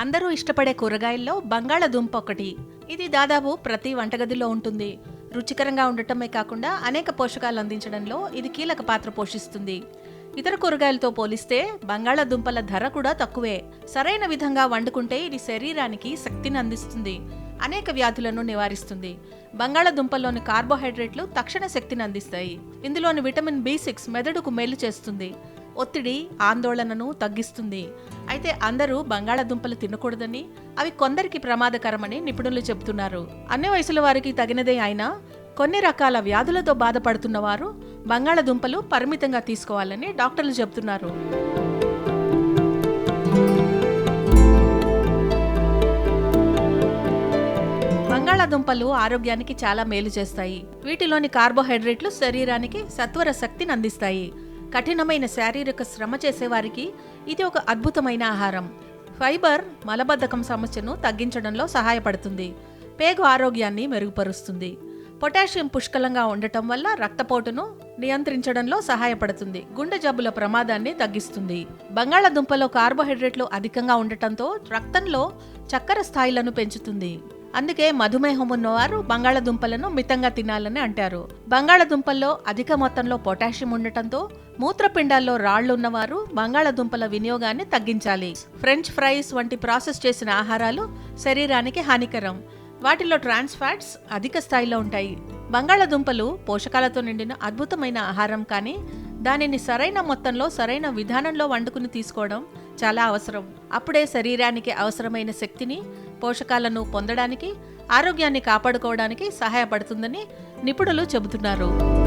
అందరూ ఇష్టపడే కూరగాయల్లో బంగాళదుంప ఒకటి. ఇది దాదాపు ప్రతి వంటగదిలో ఉంటుంది. రుచికరంగా ఉండటమే కాకుండా అనేక పోషకాలు అందించడంలో ఇది కీలక పాత్ర పోషిస్తుంది. ఇతర కూరగాయలతో పోలిస్తే బంగాళదుంపల ధర కూడా తక్కువే. సరైన విధంగా వండుకుంటే ఇది శరీరానికి శక్తిని అందిస్తుంది. అనేక వ్యాధులను నివారిస్తుంది. బంగాళదుంపల్లోని కార్బోహైడ్రేట్లు తక్షణ శక్తిని అందిస్తాయి. ఇందులోని విటమిన్ బి సిక్స్ మెదడుకు మేలు చేస్తుంది. ఒత్తిడి ఆందోళనను తగ్గిస్తుంది. అయితే అందరూ బంగాళాదుంపలు తినకూడదని అవి కొందరికి ప్రమాదకరమని నిపుణులు చెబుతున్నారు. అన్ని వయసుల వారికి తగినదే అయినా కొన్ని రకాల వ్యాధులతో బాధపడుతున్న వారు బంగాళదుంపలు పరిమితంగా తీసుకోవాలని డాక్టర్లు చెబుతున్నారు. బంగాళాదుంపలు ఆరోగ్యానికి చాలా మేలు చేస్తాయి. వీటిలోని కార్బోహైడ్రేట్లు శరీరానికి సత్వర శక్తిని అందిస్తాయి. కఠినమైన శారీరక శ్రమ చేసేవారికి ఇది ఒక అద్భుతమైన ఆహారం. ఫైబర్ మలబద్ధకం సమస్యను తగ్గించడంలో సహాయపడుతుంది. పేగు ఆరోగ్యాన్ని మెరుగుపరుస్తుంది. పొటాషియం పుష్కలంగా ఉండటం వల్ల రక్తపోటును నియంత్రించడంలో సహాయపడుతుంది. గుండె జబ్బుల ప్రమాదాన్ని తగ్గిస్తుంది. బంగాళాదుంపలో కార్బోహైడ్రేట్లు అధికంగా ఉండటంతో రక్తంలో చక్కెర స్థాయిలను పెంచుతుంది. అందుకే మధుమేహం ఉన్నవారు బంగాళదుంపలను మితంగా తినాలని అంటారు. బంగాళదుంపల్లో అధిక మొత్తంలో పొటాషియం ఉండటంతో మూత్రపిండాల్లో రాళ్ళు ఉన్నవారు బంగాళదుంపల వినియోగాన్ని తగ్గించాలి. ఫ్రెంచ్ ఫ్రైస్ వంటి ప్రాసెస్ చేసిన ఆహారాలు శరీరానికి హానికరం. వాటిలో ట్రాన్స్ ఫ్యాట్స్ అధిక స్థాయిలో ఉంటాయి. బంగాళదుంపలు పోషకాలతో నిండిన అద్భుతమైన ఆహారం కానీ దానిని సరైన మొత్తంలో సరైన విధానంలో వండుకుని తీసుకోవడం చాలా అవసరం. అప్పుడే శరీరానికి అవసరమైన శక్తిని పోషకాలను పొందడానికి ఆరోగ్యాన్ని కాపాడుకోవడానికి సహాయపడుతుందని నిపుణులు చెబుతున్నారు.